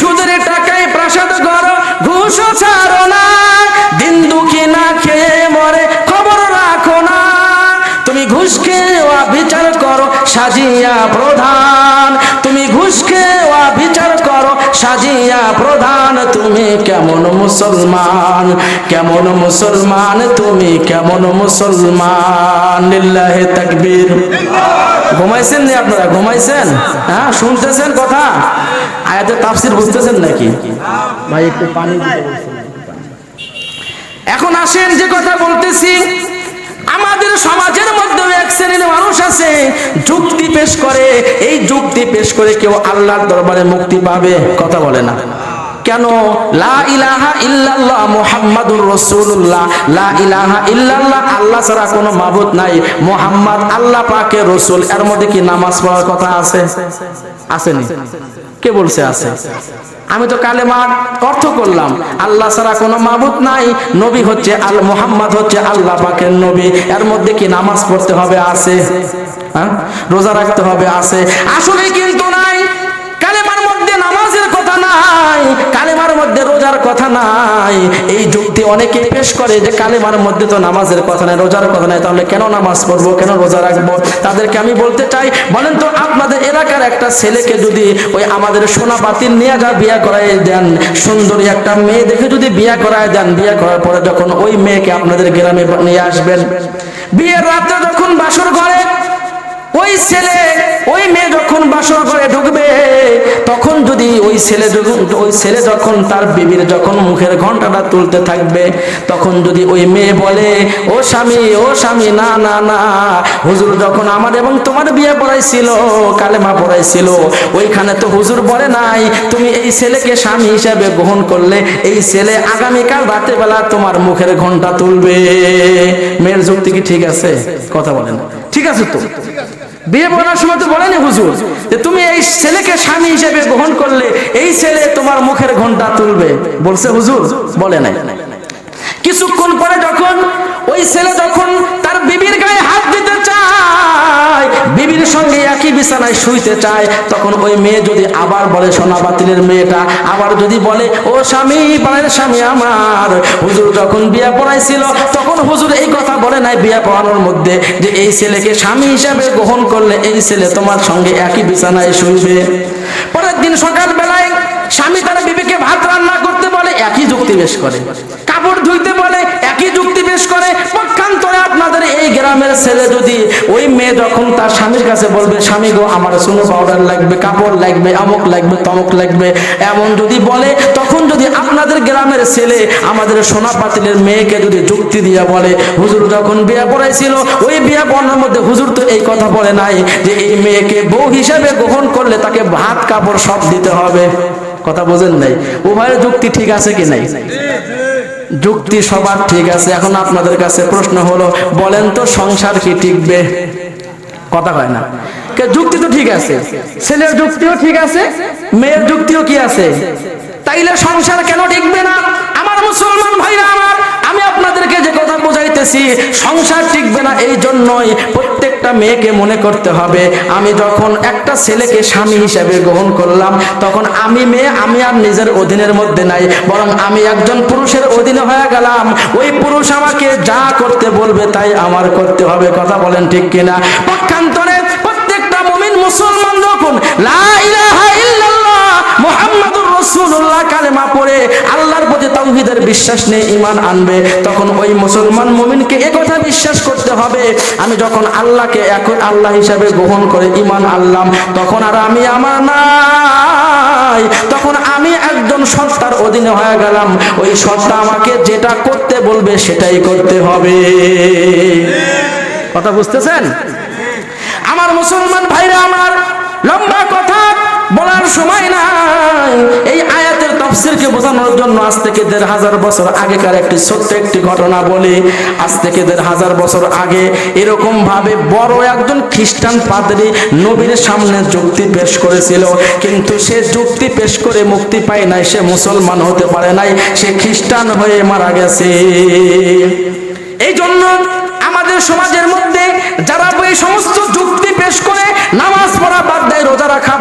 সুদের টাকায় প্রাসাদ ঘর, ঘুষ ছাড়ো না। দিন দুঃখী না খেয়ে মরে খবর রাখো না। তুমি ঘুষ খেয়ে বিচার করো, সাজিয়া প্রধান। তুমি ঘুষ খেয়ে বিচার করো, সাজিয়া প্রধান। তুমি কেমন মুসলমান? কেমন মুসলমান? তুমি কেমন মুসলমান? লিল্লাহে তাকবীর। ঘুমাইছেন নি আপনারা? ঘুমাইছেন? হ্যাঁ শুনতেছেন কথা? আয়াতের তাফসির বুঝতেছেন নাকি? ভাই একটু পানি দিতে বলছেন। এখন আসেন যে কথা বলতেছি আমাদের সমাজের মধ্যে এক শ্রেণির মানুষ আছে যুক্তি পেশ করে। এই যুক্তি পেশ করে কেউ আল্লাহর দরবারে মুক্তি পাবে কথা বলে না। কেন? লা ইলাহা ইল্লাল্লাহ মুহাম্মাদুর রাসূলুল্লাহ। লা ইলাহা ইল্লাল্লাহ আল্লাহ ছাড়া কোনো মাবুদ নাই। মুহাম্মদ আল্লাহ পাকের রাসূল। এর মধ্যে কি নামাজ পড়ার কথা আছে? আসেনি। কে বলছে আছে? আমি তো কালে কালেমার অর্থ করলাম। আল্লাহ ছাড়া কোনো মাবুদ নাই। নবী হচ্ছে আল, মোহাম্মদ হচ্ছে আল্লাহ পাকের নবী। এর মধ্যে কি নামাজ পড়তে হবে? আছে। হ্যাঁ? রোজা রাখতে হবে? আছে। আসলে কিন্তু নাই কথা নাই। এই যুক্তি অনেকে পেশ করে যে কালেমার মধ্যে তো নামাজের কথা নাই, রোজার কথা নাই। তাহলে কেন নামাজ পড়ব? কেন রোজা রাখব? তাদেরকে আমি বলতে চাই, বলেন তো আপনাদের এলাকার একটা ছেলেকে যদি ওই আমাদের সোনা পাতির নিয়ে যা বিয়ে করাই দেন, সুন্দরী একটা মেয়ে দেখে যদি বিয়া করায় দেন, বিয়ে করার পরে যখন ওই মেয়েকে আপনাদের গ্রামে নিয়ে আসবেন? বিয়ের রাতে যখন বাসর ঘরে ওই ছেলে ওই মেয়ে যখন বাসর ঘরে ঢুকবে, তখন যদি ওই ছেলে ওই ছেলে যখন তার বিবির যখন মুখের ঘন্টাটা তুলতে থাকবে, তখন যদি ওই মেয়ে বলে, ও স্বামী ও স্বামী, না না না, হুজুর যখন আমার এবং তোমার বিয়ে পড়াইছিল, কালেমা পড়াইছিল, ওইখানে তো হুজুর বলে নাই, তুমি এই ছেলেকে স্বামী হিসাবে গ্রহণ করলে, এই ছেলে আগামীকাল রাতে বেলা তোমার মুখের ঘণ্টা তুলবে। মেয়ের যুক্তি কি ঠিক আছে? কথা বলেন। ঠিক আছে তো? বিয়ে বলার সময় তো বলেনি হুজুর যে তুমি এই ছেলেকে স্বামী হিসেবে গ্রহণ করলে এই ছেলে তোমার মুখের ঘণ্টা তুলবে। বলছে হুজুর, বলে নাই। কিছুক্ষণ পরে যখন ওই ছেলে যখন তার বিবির গায়ে হাত দিতে চায়, বিবির সঙ্গে একই বিছানায় শুইতে চায়, তখন ওই মেয়ে যদি আবার বলে, সোনা বাতিলের মেয়েটা আবার যদি বলে, ও স্বামী বাড়ির স্বামী আমার। হুজুর যখন বিয়া পড়াইছিল, তখন হুজুর এই কথা বলে নাই বিয়া পড়ানোর মধ্যে যে এই ছেলেকে স্বামী হিসাবে গ্রহণ করলে এই ছেলে তোমার সঙ্গে একই বিছানায় শুইবে। পরের দিন সকাল বেলায় স্বামী তার বিবিকে ভাত রান্না করতে বলে, একই যুক্তি বেশ করে কাপড় ধুইতে বলে একই যুক্তি বেশ করে পক্ষান্তরে আপনাদের এই গ্রামের ছেলে যদি ওই মেয়ে যখন তার স্বামীর কাছে বলবে, স্বামী গো, আমার সুনো পাউডার লাগবে, কাপড় লাগবে, আমক লাগবে, তমক লাগবে। এমন যদি বলে, তখন যদি আপনাদের গ্রামের ছেলে আমাদের সোনা পাতিলের মেয়েকে যদি যুক্তি দিয়ে বলে, হুজুর যখন বিয়ে পড়াইছিল, ওই বিয়ে পড়ানোর মধ্যে হুজুর তো এই কথা বলে নাই যে এই মেয়েকে বউ হিসাবে গ্রহণ করলে তাকে ভাত, কাপড় সব দিতে হবে। কথা বোঝেন নাই? উভয়ের যুক্তি ঠিক আছে কি নাই? যুক্তি সবার ঠিক আছে। এখন আপনাদের কাছে প্রশ্ন হলো, বলেন তো সংসার কি টিকবে? কথা হয় না। কে, যুক্তি তো ঠিক আছে। ছেলের যুক্তিও ঠিক আছে, মেয়ের যুক্তিও কি আছে? তাইলে সংসার কেন টিকবে না? আমার মুসলমান ভাইরা আমার আমি আপনাদেরকে যে কথা বোঝাইতেছি, সংসার টিকবে না এই জন্যই প্রত্যেকটা মেয়েকে মনে করতে হবে, আমি যখন একটা ছেলেকে স্বামী হিসেবে গ্রহণ করলাম, তখন আমি মেয়ে, আমি আর নিজের অধীনের মধ্যে নাই, বরং আমি একজন পুরুষের অধীনে হয়ে গেলাম। ওই পুরুষ আমাকে যা করতে বলবে তাই আমার করতে হবে, কথা বলেন ঠিক কিনা? পক্ষান্তরে প্রত্যেকটা মুমিন মুসলমান যখন লা ইলাহা মুহাম্মাদুর রাসূলুল্লাহ কালেমা পড়ে আল্লাহর প্রতি তাওহীদের বিশ্বাস নিয়ে ঈমান আনবে, তখন ওই মুসলমান মুমিনকে একথা বিশ্বাস করতে হবে, আমি যখন আল্লাহকে এক, আল্লাহ হিসাবে গ্রহণ করে ঈমান আনলাম, তখন আর আমি আমার নাই, তখন আমি একজন সত্তার অধীনে হয়ে গেলাম, ওই সত্তা আমাকে যেটা করতে বলবে সেটাই করতে হবে। কথা বুঝতেছেন? আমার মুসলমান ভাইরা আমার লম্বা আজ থেকে দেড় হাজার বছর আগেকার একটি ছোট্ট একটি ঘটনা বলি, আজ থেকে দেড় হাজার বছর আগে এরকম ভাবে বড় একজন খ্রিস্টান পাদ্রী নবীর সামনে যুক্তি পেশ করেছিল। কিন্তু সে যুক্তি পেশ করে মুক্তি পায় নাই, সে মুসলমান হতে পারে নাই, সে খ্রিস্টান হয়ে মারা গেছে। এই জন্য আমাদের সমাজের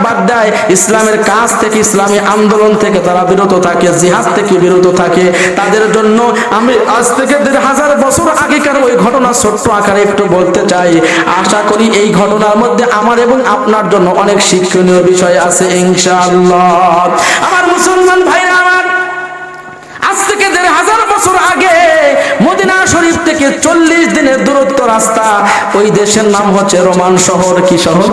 বাদ দেয়। ইসলামের কাজ থেকে, ইসলামী আন্দোলন থেকে তারা বিরত থাকে, জিহাদ থেকে বিরত থাকে। তাদের জন্য আমি আজ থেকে দেড় হাজার বছর আগেকার ওই ঘটনা ছোট্ট আকারে একটু বলতে চাই। আশা করি এই ঘটনার মধ্যে আমার এবং আপনার জন্য অনেক শিক্ষণীয় বিষয় আছে, ইনশাআল্লাহ। আমার মুসলমান ভাইরা চল্লিশ দিনের দূরত্ব রাস্তা। ওই দেশের নাম হচ্ছে রোমান শহর। কি শহর?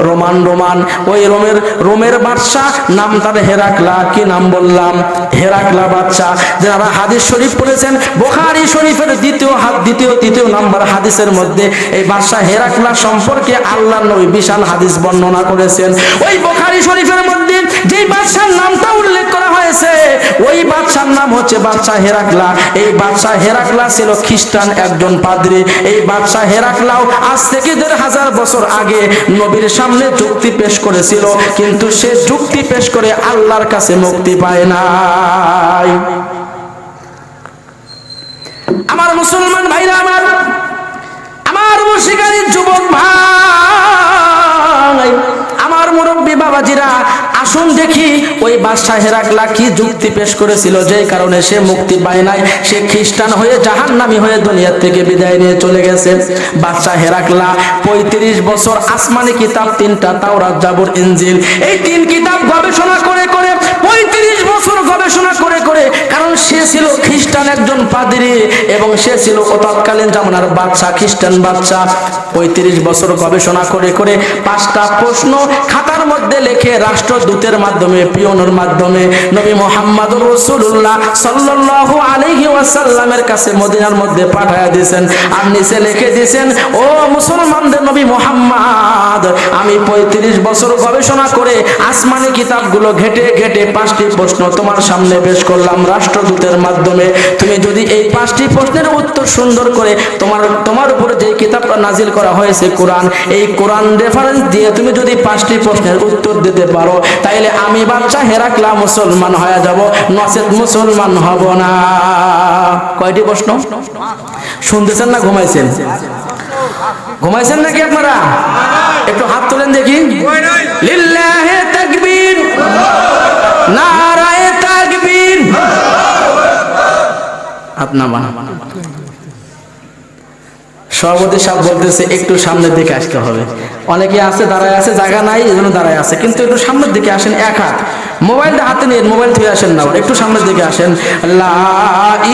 Roman Roman. ওই রোমের রোমের বাদশাহ নাম তার হেরাকলা। কি নাম বললাম? হেরাকলা বাদশাহ। যারা হাদিস শরীফ পড়েছেন, বোখারি শরীফের দ্বিতীয় হাত, দ্বিতীয়, তৃতীয় নাম্বার হাদিসের মধ্যে এই বাদশাহ হেরাকলা সম্পর্কে আল্লাহ নবী বিশাল হাদিস বর্ণনা করেছেন। ওই বোখারি শরীফের মধ্যে যেই বাদশার নামটা উল্লেখ করা হয়েছে, ওই বাদশার নাম হচ্ছে বাদশাহ হেরাকলা। এই বাদশাহ হেরাকলা ছিল খ্রিস্টান একজন পাদ্রী। এই বাদশাহ হেরাকলাও আজ থেকে দেড় হাজার বছর আগে নবীর সামনে যুক্তি পেশ করেছিল, কিন্তু সে যুক্তি পেশ করে আল্লাহর কাছে মুক্তি পায় নাই। আমার মুসলমান ভাইরা, আমার আমার মুশিকারী যুবক ভাই মুরব্বী বাবাজিরা, আসুন দেখি ওই বাদশাহ হেরাকলা কি যুক্তি পেশ করেছিল। যে কারণে সে মুক্তি পায় নাই, সে খ্রিস্টান হয়ে জাহান্নামী হয়ে দুনিয়ার থেকে বিদায় নিয়ে চলে গেছে। বাদশাহ হেরাকলা পঁয়ত্রিশ বছর আসমানি কিতাব, তিনটা তাওরাত, জাবুর ইনজিল, এই তিন কিতাব গবেষণা করে করে খ্রিস্টান একজন পাদ্রী এবং সে ছিল তৎকালীন জামানার বাচ্চা খ্রিস্টান বাচ্চা পঁয়ত্রিশ বছর গবেষণা করে করে পাঁচটা প্রশ্ন খাতার মধ্যে লিখে রাষ্ট্রদূতের মাধ্যমে, পিয়নের মাধ্যমে, নবী মোহাম্মদ রসুল্লাহ সাল্লাল্লাহু আলাইহি ওয়াসাল্লামের কাছে মদিনার মধ্যে পাঠায়া দিয়েছেন। আর নিচে লিখে দিয়েছেন, ও মুসলমানদের নবী মোহাম্মদ আমি পঁয়ত্রিশ বছর গবেষণা করে আসমানি কিতাবগুলো ঘেটে ঘেটে পাঁচটি প্রশ্ন তোমার সামনে পেশ করলাম রাষ্ট্রদূতের মাধ্যমে। তুমি যদি এই পাঁচটি প্রশ্নের উত্তর সুন্দর করে তোমার তোমার উপরে যে কিতাবটা নাজিল করা হয়েছে কোরআন, এই কোরআন রেফারেন্স দিয়ে তুমি যদি পাঁচটি প্রশ্নের উত্তর দিতে পারো, তাইলে আমি বাচ্চা হেরাকলা মুসলমান হয়ে যাব নচেত মুসলমান হব না। কয়টি প্রশ্ন? শুনতেছেন না ঘুমাইছেন? ঘুমাইছেন নাকি আপনারা? একটু হাত তোলেন দেখি। সভাপতি সাহেব বলতেছে, একটু সামনের দিকে আসতে হবে। অনেকে আছে, দাঁড়ায় আছে, জায়গা নাই দাঁড়ায় আছে। কিন্তু একটু সামনের দিকে আসেন, এক হাত। মোবাইলটা হাতে নিয়ে মোবাইল থেকে আসেন না একটু সামনের দিকে আসেন। লা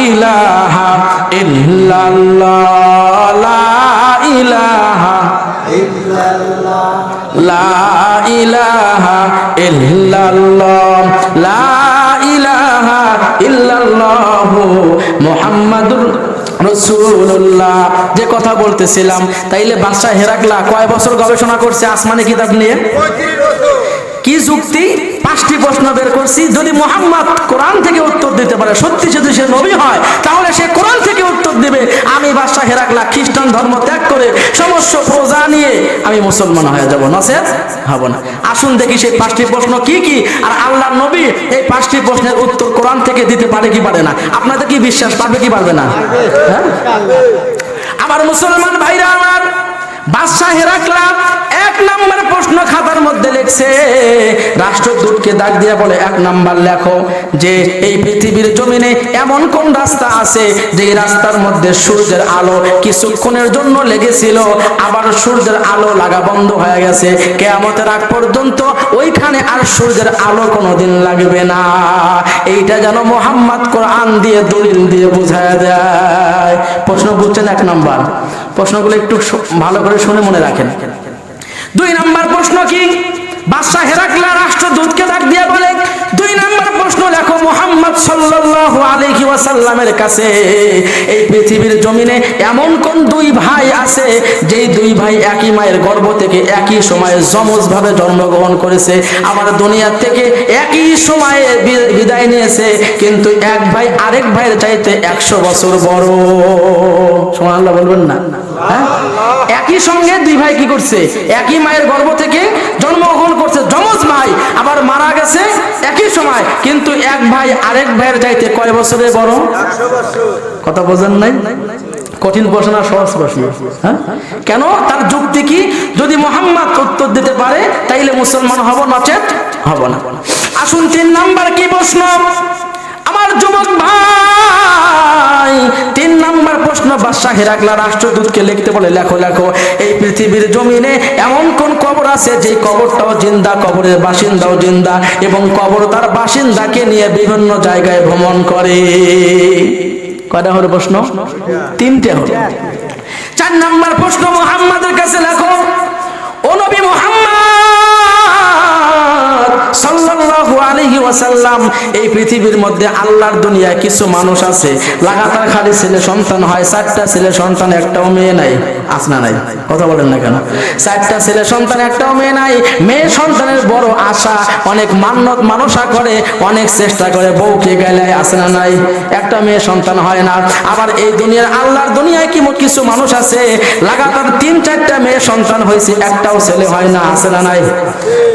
ইলাহা ইল্লাল্লাহ লা ইলাহা লা ইলাহা ইল্লাল্লাহ লা ইলাহা ইল্লাল্লাহ মুহাম্মাদুর রসুল্লাহ যে কথা বলতেছিলাম তাইলে বাদশাহ হেরাকলা কয় বছর গবেষণা করছে আসমানি কিতাব নিয়ে? কি যুক্তি? পাঁচটি প্রশ্ন বের করছি। যদি মোহাম্মদ কোরআন থেকে উত্তর দিতে পারে, সত্যি যদি সে নবী হয়, তাহলে সে কোরআন থেকে উত্তর দিবে। আমি বাদশাহ হেরাকলা খ্রিস্টান ধর্ম ত্যাগ করে সমস্ত প্রজা নিয়ে আমি মুসলমান হয়ে যাব। নসে হব না। আসুন দেখি সেই পাঁচটি প্রশ্ন কি কি, আর আল্লাহ নবী এই পাঁচটি প্রশ্নের উত্তর কোরআন থেকে দিতে পারে কি পারে না। আপনাদের কি বিশ্বাস, পারবে কি পারবে না? হ্যাঁ? আমার মুসলমান ভাইরা, আমার বাদশাহ হেরাকলা এক নম্বর প্রশ্ন মধ্যে লিখছে, রাষ্ট্রদূতকে ডাক দিয়ে বলে, এক লেখো যে, এই পৃথিবীর এমন কোন রাস্তা আছে রাস্তার মধ্যে সূর্যের আলো কিছুক্ষণের জন্য লেগেছিল, আবার সূর্যের আলো লাগা বন্ধ হয়ে গেছে। কেয়ামতের আগ পর্যন্ত ওইখানে আর সূর্যের আলো কোনোদিন লাগবে না। এইটা যেন মোহাম্মদ কোরআন দিয়ে দলিল দিয়ে বোঝায় দেয়। প্রশ্ন বুঝছেন এক নাম্বার প্রশ্নগুলো একটু ভালো করে শুনে মনে রাখেন। দুই নাম্বার প্রশ্ন কি? বাদশাহ হেরাকলা রাষ্ট্রদূতকে ডাক দিয়ে বলে, দুই নাম্বার প্রশ্ন লেখো মোহাম্মদ সাল্লাল্লাহু আলাইহি ওয়াসাল্লামের কাছে। এই পৃথিবীর জমিনে এমন কোন দুই ভাই আছে, যেই দুই ভাই একই মায়ের গর্ভ থেকে একই সময়ে যমজ ভাবে জন্মগ্রহণ করেছে। আমার দুনিয়া থেকে একই সময়ে বিদায় নিয়েছে, কিন্তু এক ভাই আরেক ভাইয়ের চাইতে একশো বছর বড়। সুবহানাল্লাহ, বলবেন না? একই সঙ্গে দুই ভাই কি করছে? একই মায়ের গর্ভ থেকে জন্মগ্রহণ করছে। যমজ ভাই আবার মারা গেছে একই সময়। কিন্তু এক ভাই আরেক ভাইয়ের চাইতে কয় বছরের বড়? কথা বোঝেন নাই? কঠিন প্রশ্ন আর সহজ প্রশ্ন। হ্যাঁ? কেন? তার যুক্তি কি? যদি মোহাম্মদ উত্তর দিতে পারে, তাইলে মুসলমান হব নচেত হব না। আসুন তিন নাম্বার কি প্রশ্ন? আমার যুবক ভাই, তিন নাম্বার প্রশ্ন, বাদশাহ হেরাকলা রাষ্ট্রদূতকে লিখতে বলে, লেখো লেখো, এই পৃথিবীর জমিনে এমন কোন কবর আছে যে কবরটাও জিন্দা, কবরের বাসিন্দাও জিন্দা এবং কবর তার বাসিন্দাকে নিয়ে বিভিন্ন জায়গায় ভ্রমণ করে? কয়টা হলো প্রশ্ন? তিনটে হলো। চার নাম্বার প্রশ্ন, মোহাম্মদের কাছে লেখো, ও নবী মোহাম্মদ আলাইহি ওয়াসাল্লাম, এই পৃথিবীর মধ্যে আল্লাহর দুনিয়ায় কিছু মানুষ আছে। লাগাতার খালি ছেলে সন্তান হয়, চারটা ছেলে সন্তান, একটাও মেয়ে নাই। আসনা নাই, কথা বলেন না কেন? চারটা ছেলে সন্তান, একটাও মেয়ে নাই। মেয়ে সন্তানের বড় আশা, অনেক মান্যত মানুষা করে, অনেক চেষ্টা করে, বউকে গেলে আসনা নাই? একটা মেয়ে সন্তান হয় না। আবার এই দুনিয়ার আল্লাহর দুনিয়ায় কি কিছু মানুষ আছে, লাগাতার তিন, চারটা মেয়ে সন্তান হয়েছে, একটাও ছেলে হয় না, আছে না নাই?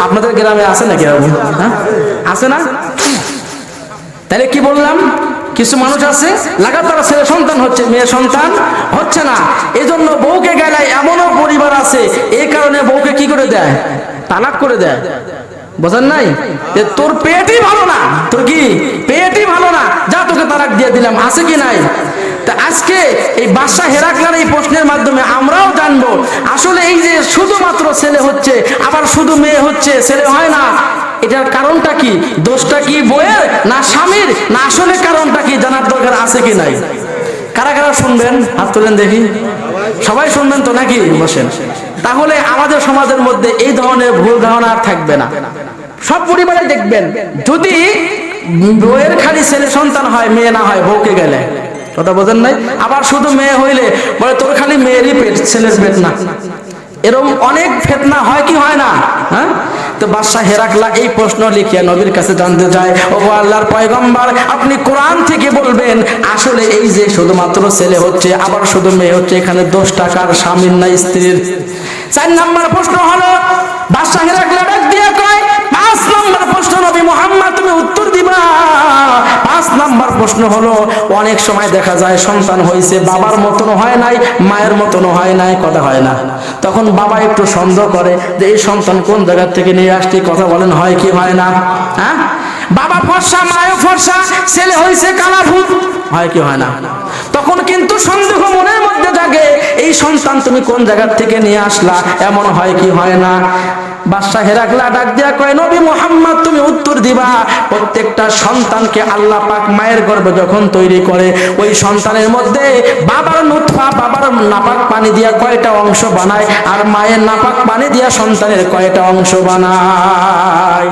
আপনাদের গ্রামে আছে নাকি এরকম? হ্যাঁ? আছে না? তাহলে কি বললাম? কিছু মানুষ আছে, লাগাতার ছেলে সন্তান হচ্ছে, মেয়ে সন্তান হচ্ছে না। এজন্য বউকে গেলে এমনও পরিবার আছে এই কারণে বউকে কি করে দেয়? তালাক করে দেয়। বোঝেন নাই? তোর পেটই ভালো না। তোর কি? পেটই ভালো না। যা তোকে তালাক দিয়ে দিলাম, আছে কি নাই? তা আজকে এই বাদশাহ হেরাকলার এই প্রশ্নের মাধ্যমে আমরাও জানব, আসলে এই যে শুধুমাত্র ছেলে হচ্ছে, আবার শুধু মেয়ে হচ্ছে, ছেলে হয় না। এটার কারণটা কি? দোষটা কি বইয়ের না স্বামীর? না আসলে কারণটা কি? জানার দরকার আছে কি নাই? কারা কারা শুনবেন? হাত তোলেন দেখি। সবাই শুনবেন তো নাকি? বসেন। তাহলে আমাদের সমাজের মধ্যে এই ধরনের ভুল ধারণা আর থাকবে না। সব পরিবারে দেখবেন, যদি বইয়ের খালি ছেলে সন্তান হয়, মেয়ে না হয়, বউকে গেলে। কথা বোঝেন নাই? আবার শুধু মেয়ে হইলে, বলে তোর খালি মেয়েরই পেট, ছেলের পেট না। এরকম অনেক ফেতনা হয় কি হয় না? হ্যাঁ? তো বাদশাহ হেরাকলা এই প্রশ্ন লিখিয়া নবীর কাছে জানতে চায় ও আল্লাহর পয়গম্বর, আপনি কোরআন থেকে বলবেন, আসলে এই যে শুধুমাত্র ছেলে হচ্ছে, আবার শুধু মেয়ে হচ্ছে, এখানে দশ টাকার স্বামীর না স্ত্রীর। চার নাম্বার প্রশ্ন হলো, বাদশাহ হেরাকলা ডাক দিয়া কয় পাঁচ নাম্বার প্রশ্ন নবী মোহাম্মদ তুমি উত্তর দিবা পাঁচ নাম্বার প্রশ্ন হলো, অনেক সময় দেখা যায় সন্তান হয়েছে, বাবার মতন হয় নাই, মায়ের মতন হয় নাই, কথা হয় না। তখন বাবা একটু সন্দেহ করে যে এই সন্তান কোন জায়গা থেকে নিয়ে আসছি, কথা বলেন, হয় কি হয় না? হ্যাঁ? বাবা ফর্সা মায়ের ফর্সা, ছেলে হয়েছে কালারফুল হয় কি হয় না? তখন কিন্তু সন্দেহ মনের মধ্যে জাগে, এই সন্তান তুমি কোন জায়গা থেকে নিয়ে আসলা, এমন হয় কি হয় না? বাদশাহ হেরাকলা ডাক দিয়া কয়, নবী মোহাম্মদ, তুমি উত্তর দিবা। প্রত্যেকটা সন্তানকে আল্লাহ পাক মায়ের গর্ভে যখন তৈরি করে, ওই সন্তানের মধ্যে বাবার নুৎফা বাবার নাপাক পানি দিয়া কয়টা অংশ বানায়, আর মায়ের নাপাক পানি দিয়া সন্তানের কয়টা অংশ বানায়।